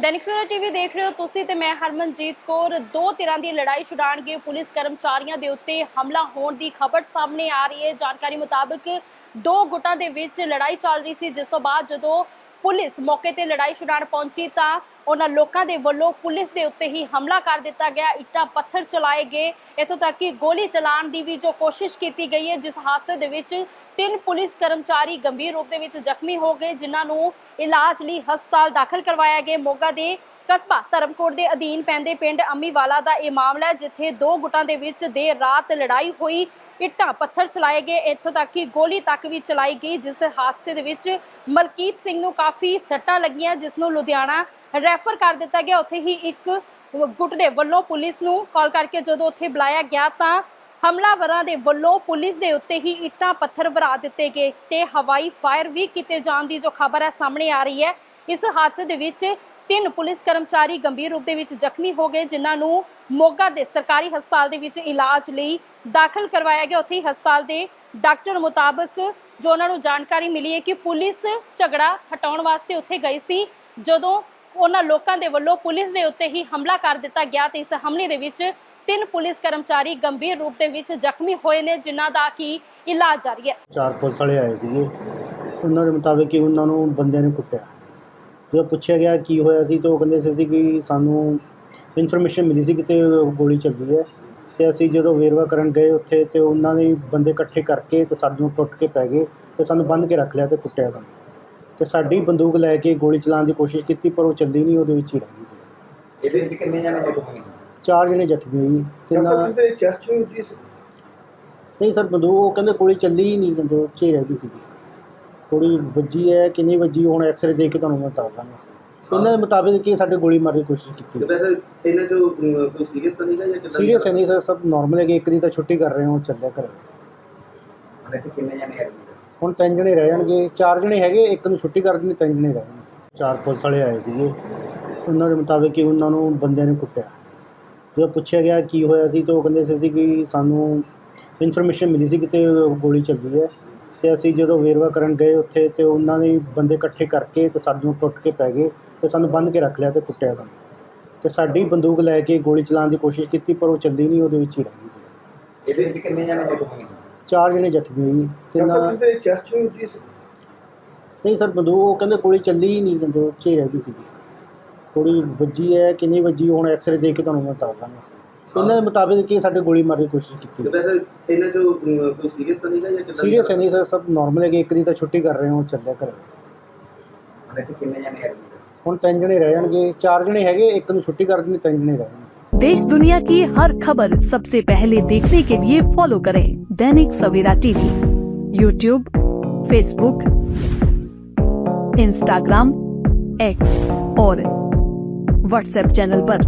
Dainik Savera TV ਦੇਖ ਰਹੇ ਹੋ ਤੁਸੀਂ ਤੇ ਮੈਂ ਹਰਮਨਜੀਤ ਕੌਰ। ਦੋ ਧਿਰਾਂ ਦੀ ਲੜਾਈ ਛੁਡਾਣਗੇ ਪੁਲਿਸ ਕਰਮਚਾਰੀਆਂ ਦੇ ਉੱਤੇ ਹਮਲਾ ਹੋਣ ਦੀ ਖਬਰ ਸਾਹਮਣੇ ਆ ਰਹੀ ਹੈ। ਜਾਣਕਾਰੀ ਮੁਤਾਬਕ ਦੋ ਗੁੱਟਾਂ ਦੇ ਵਿੱਚ ਲੜਾਈ ਚੱਲ ਰਹੀ ਸੀ। ਜਿਸ ਤੋਂ ਬਾਅਦ ਜਦੋਂ ਪੁਲਿਸ ਮੌਕੇ ਤੇ ਲੜਾਈ ਛੁਡਾਣ ਪਹੁੰਚੀ ਤਾਂ ਉਹਨਾਂ ਲੋਕਾਂ ਦੇ ਵੱਲੋਂ ਪੁਲਿਸ ਦੇ ਉੱਤੇ ਹੀ ਹਮਲਾ ਕਰ ਦਿੱਤਾ ਗਿਆ। ਇੱਟਾਂ ਪੱਥਰ ਚਲਾਏ ਗਏ। ਇੱਥੋਂ ਤੱਕ ਕਿ ਗੋਲੀ ਚਲਾਉਣ ਦੀ ਵੀ ਜੋ ਕੋਸ਼ਿਸ਼ ਕੀਤੀ ਗਈ ਹੈ, ਜਿਸ ਹਾਦਸੇ ਦੇ ਵਿੱਚ ਤਿੰਨ ਪੁਲਿਸ ਕਰਮਚਾਰੀ ਗੰਭੀਰ ਰੂਪ ਦੇ ਵਿੱਚ ਜ਼ਖਮੀ ਹੋ ਗਏ, ਜਿਨ੍ਹਾਂ ਨੂੰ ਇਲਾਜ ਲਈ ਹਸਪਤਾਲ ਦਾਖਲ ਕਰਵਾਇਆ ਗਿਆ। ਮੋਗਾ ਦੇ ਕਸਬਾ ਧਰਮਕੋਟ ਦੇ ਅਧੀਨ ਪੈਂਦੇ ਪਿੰਡ ਅੰਮੀਵਾਲਾ ਦਾ ਇਹ ਮਾਮਲਾ ਜਿੱਥੇ ਦੋ ਗੁੱਟਾਂ ਦੇ ਵਿੱਚ ਦੇਰ ਰਾਤ ਲੜਾਈ ਹੋਈ। ਇੱਟਾਂ ਪੱਥਰ ਚਲਾਏ ਗਏ। ਇੱਥੋਂ ਤੱਕ ਕਿ ਗੋਲੀ ਤੱਕ ਵੀ ਚਲਾਈ ਗਈ, ਜਿਸ ਹਾਦਸੇ ਦੇ ਵਿੱਚ ਮਲਕੀਤ ਸਿੰਘ ਨੂੰ ਕਾਫੀ ਸੱਟਾਂ ਲੱਗੀਆਂ, ਜਿਸ ਨੂੰ ਲੁਧਿਆਣਾ ਰੈਫਰ ਕਰ ਦਿੱਤਾ ਗਿਆ। ਉੱਥੇ ਹੀ ਇੱਕ ਗੁੱਟ ਦੇ ਵੱਲੋਂ ਪੁਲਿਸ ਨੂੰ ਕਾਲ ਕਰਕੇ ਜਦੋਂ ਉੱਥੇ ਬੁਲਾਇਆ ਗਿਆ ਤਾਂ ਹਮਲਾਵਰਾਂ ਦੇ ਵੱਲੋਂ ਪੁਲਿਸ ਦੇ ਉੱਤੇ ਹੀ ਇੱਟਾਂ ਪੱਥਰ ਵਰਾ ਦਿੱਤੇ ਗਏ ਤੇ ਹਵਾਈ ਫਾਇਰ ਵੀ ਕੀਤੇ ਜਾਣ ਦੀ ਜੋ ਖਬਰ ਹੈ ਸਾਹਮਣੇ ਆ ਰਹੀ ਹੈ। ਇਸ ਹਾਦਸੇ ਦੇ ਵਿੱਚ ਤਿੰਨ ਪੁਲਿਸ ਕਰਮਚਾਰੀ ਗੰਭੀਰ ਰੂਪ ਦੇ ਵਿੱਚ ਜ਼ਖਮੀ ਹੋ ਗਏ, ਜਿਨ੍ਹਾਂ ਨੂੰ ਮੋਗਾ ਦੇ ਸਰਕਾਰੀ ਹਸਪਤਾਲ ਦੇ ਵਿੱਚ ਇਲਾਜ ਲਈ ਦਾਖਲ ਕਰਵਾਇਆ ਗਿਆ। ਉੱਥੇ ਹਸਪਤਾਲ ਦੇ ਡਾਕਟਰ ਮੁਤਾਬਕ ਜੋ ਉਹਨਾਂ ਨੂੰ ਜਾਣਕਾਰੀ ਮਿਲੀ ਹੈ ਕਿ ਪੁਲਿਸ ਝਗੜਾ ਹਟਾਉਣ ਵਾਸਤੇ ਉੱਥੇ ਗਈ ਸੀ, ਜਦੋਂ ਉਹਨਾਂ ਲੋਕਾਂ ਦੇ ਵੱਲੋਂ ਪੁਲਿਸ ਦੇ ਉੱਤੇ ਹੀ ਹਮਲਾ ਕਰ ਦਿੱਤਾ ਗਿਆ ਤੇ ਇਸ ਹਮਲੇ ਦੇ ਵਿੱਚ ਤਿੰਨ ਪੁਲਿਸ ਕਰਮਚਾਰੀ ਗੰਭੀਰ ਰੂਪ ਦੇ ਵਿੱਚ ਜ਼ਖਮੀ ਹੋਏ ਨੇ ਜਿਨ੍ਹਾਂ ਦਾ ਕੀ ਇਲਾਜ ਜਾਰੀ ਹੈ। ਚਾਰ ਪੁਲਿਸ ਵਾਲੇ ਆਏ ਸੀਗੇ। ਉਹਨਾਂ ਦੇ ਮੁਤਾਬਿਕ ਕਿ ਉਹਨਾਂ ਨੂੰ ਬੰਦਿਆਂ ਨੇ ਕੁੱਟਿਆ। ਜਦੋਂ ਪੁੱਛਿਆ ਗਿਆ ਕੀ ਹੋਇਆ ਸੀ ਤਾਂ ਉਹ ਕਹਿੰਦੇ ਸੀ ਕਿ ਸਾਨੂੰ ਇਨਫੋਰਮੇਸ਼ਨ ਮਿਲੀ ਸੀ ਕਿ ਗੋਲੀ ਚੱਲੀ ਹੈ। ਤੇ ਅਸੀਂ ਜਦੋਂ ਵੇਰਵਾ ਕਰਨ ਗਏ ਉੱਥੇ ਤੇ ਉਹਨਾਂ ਨੇ ਬੰਦੇ ਇਕੱਠੇ ਕਰਕੇ ਤੇ ਸਾਨੂੰ ਟੁੱਟ ਕੇ ਪੈ ਗਏ ਤੇ ਸਾਨੂੰ ਬੰਨ੍ਹ ਕੇ ਰੱਖ ਲਿਆ ਤੇ ਕੁੱਟਿਆ ਸਾਨੂੰ। ਤੇ ਸਾਡੀ ਬੰਦੂਕ ਲੈ ਕੇ ਗੋਲੀ ਚਲਾਉਣ ਦੀ ਕੋਸ਼ਿਸ਼ ਕੀਤੀ ਪਰ ਉਹ ਚੱਲੀ ਨਹੀਂ ਉਹਦੇ ਵਿੱਚ ਹੀ ਰਹਿ ਗਈ ਸੀ। ਇਹਦੇ ਵਿੱਚ ਕਿੰਨੇ ਜਣੇ ਜ਼ਖਮੀ? ਚਾਰ ਜਣੇ ਜ਼ਖਮੀ ਹੋਏ ਜੀ ਤਿੰਨਾਂ ਦੇ ਚੈਸਟ ਸੀ? ਨਹੀਂ ਸਰ ਬੰਦੂਕ ਉਹ ਕਹਿੰਦੇ ਗੋਲੀ ਚੱਲੀ ਹੀ ਨਹੀਂ ਕਹਿੰਦੇ ਉਹ 'ਚ ਹੀ ਰਹਿ ਗਈ ਸੀਗੀ ਥੋੜੀ ਵੱਜੀ ਹੈ ਕਿ ਨਹੀਂ ਵੱਜੀ ਹੁਣ ਐਕਸਰੇ ਦੇਖ ਕੇ ਤੁਹਾਨੂੰ ਮੈਂ ਦੱਸ ਦਾਂਗਾ। ਉਹਨਾਂ ਦੇ ਮੁਤਾਬਿਕ ਕਿ ਸਾਡੇ ਗੋਲੀ ਮਾਰਨ ਦੀ ਕੋਸ਼ਿਸ਼ ਕੀਤੀ। ਤੇ ਵੈਸੇ ਇਹਨਾਂ ਅਮ, ਕੋਈ ਸੀਰੀਅਸ ਤਾਂ ਨਹੀਂ ਗਾ ਜਾਂ ਕਿੱਦਾਂ ਸੀਰੀਅਸ ਹੈ ਨਹੀਂ ਸਰ ਸਭ ਨਾਰਮਲ ਹੈ ਕਿ ਇੱਕ ਦੀ ਤਾਂ ਛੁੱਟੀ ਕਰ ਰਹੇ ਹੋ ਚੱਲਿਆ ਕਰ ਹੁਣ ਇੱਥੇ ਕਿੰਨੇ ਜਣੇ ਐਡਮਿਟ ਹੁਣ ਤਿੰਨ ਜਣੇ ਰਹਿ ਜਾਣਗੇ ਚਾਰ ਜਣੇ ਹੈਗੇ ਇੱਕ ਨੂੰ ਛੁੱਟੀ ਕਰ ਦੇਣੀ ਤਿੰਨ ਜਣੇ ਰਹਿ ਜਾਣਗੇ। ਚਾਰ ਪੁਲਿਸ ਵਾਲੇ ਆਏ ਸੀਗੇ। ਉਹਨਾਂ ਦੇ ਮੁਤਾਬਿਕ ਕਿ ਉਹਨਾਂ ਨੂੰ ਬੰਦਿਆਂ ਨੇ ਕੁੱਟਿਆ। ਜਦੋਂ ਪੁੱਛਿਆ ਗਿਆ ਕੀ ਹੋਇਆ ਸੀ ਤਾਂ ਉਹ ਕਹਿੰਦੇ ਸੀ ਕਿ ਸਾਨੂੰ ਇਨਫੋਰਮੇਸ਼ਨ ਮਿਲੀ ਸੀ ਕਿ ਗੋਲੀ ਚੱਲੀ ਹੈ। ਤੇ ਅਸੀਂ ਜਦੋਂ ਵੇਰਵਾ ਕਰਨ ਗਏ ਉੱਥੇ ਤੇ ਉਹਨਾਂ ਨੇ ਬੰਦੇ ਇਕੱਠੇ ਕਰਕੇ ਤੇ ਸਾਨੂੰ ਟੁੱਟ ਕੇ ਪੈ ਗਏ ਤੇ ਸਾਨੂੰ ਬੰਨ੍ਹ ਕੇ ਰੱਖ ਲਿਆ ਤੇ ਕੁੱਟਿਆ ਸਾਨੂੰ। ਤੇ ਸਾਡੀ ਬੰਦੂਕ ਲੈ ਕੇ ਗੋਲੀ ਚਲਾਉਣ ਦੀ ਕੋਸ਼ਿਸ਼ ਕੀਤੀ ਪਰ ਉਹ ਚੱਲੀ ਨਹੀਂ ਉਹਦੇ ਵਿੱਚ ਹੀ ਰਹਿ ਗਈ। ਸੀ ਇਹਦੇ ਵਿੱਚ ਕਿੰਨੇ ਜਣੇ ਜ਼ਖਮੀ ਹੋਏ ਚਾਰ ਜਣੇ ਜ਼ਖਮੀ ਹੋਏ ਜੀ। ਤਿੰਨਾਂ ਦੇ ਚੈਸਟ ਵੀ ਉੱਚੀ ਸੀ। ਨਹੀਂ ਸਰ ਬੰਦੂਕ ਉਹ ਕਹਿੰਦੇ ਗੋਲੀ ਚੱਲੀ ਹੀ ਨਹੀਂ ਉਹ 'ਚ ਹੀ ਰਹਿ ਗਈ ਸੀਗੀ ਥੋੜੀ ਵੱਜੀ ਹੈ ਕਿ ਨਹੀਂ ਵੱਜੀ ਹੁਣ ਐਕਸਰੇ ਦੇਖ ਕੇ ਤੁਹਾਨੂੰ ਮੈਂ ਦੱਸ ਦਾਂਗਾ ਉਹਨਾਂ ਦੇ ਮੁਤਾਬਿਕ ਕਿ ਸਾਡੇ ਗੋਲੀ ਮਾਰਨ ਦੀ ਕੋਸ਼ਿਸ਼ ਤੇ ਕੀਤੀ ਵੈਸੇ ਇਹਨਾਂ ਚੋਂ ਅਮ, ਕੋਈ ਸੀਰੀਅਸ ਤਾਂ ਨਹੀਂ ਗਾ ਜਾਂ ਕਿੱਦਾਂ ਸੀਰੀਅਸ ਹੈ ਨਹੀਂ ਸਰ ਸਭ ਨਾਰਮਲ ਹੈ ਕਿ ਇੱਕ ਦੀ ਤਾਂ ਛੁੱਟੀ ਕਰ ਰਹੇ ਹੋ ਚੱਲਿਆ ਕਰ ਹੁਣ ਇੱਥੇ ਕਿੰਨੇ ਜਣੇ ਐਡਮਿਟ ਹੁਣ ਤਿੰਨ ਜਣੇ ਰਹਿ ਜਾਣਗੇ ਚਾਰ ਜਣੇ ਹੈਗੇ ਇੱਕ ਨੂੰ ਛੁੱਟੀ ਕਰ ਦੇਣੀ ਤਿੰਨ ਜਣੇ ਰਹਿ ਜਾਣਗੇ देश दुनिया की हर खबर सबसे पहले देखने के लिए फॉलो करें Dainik Savera TV YouTube Facebook Instagram X और व्हाट्सएप चैनल पर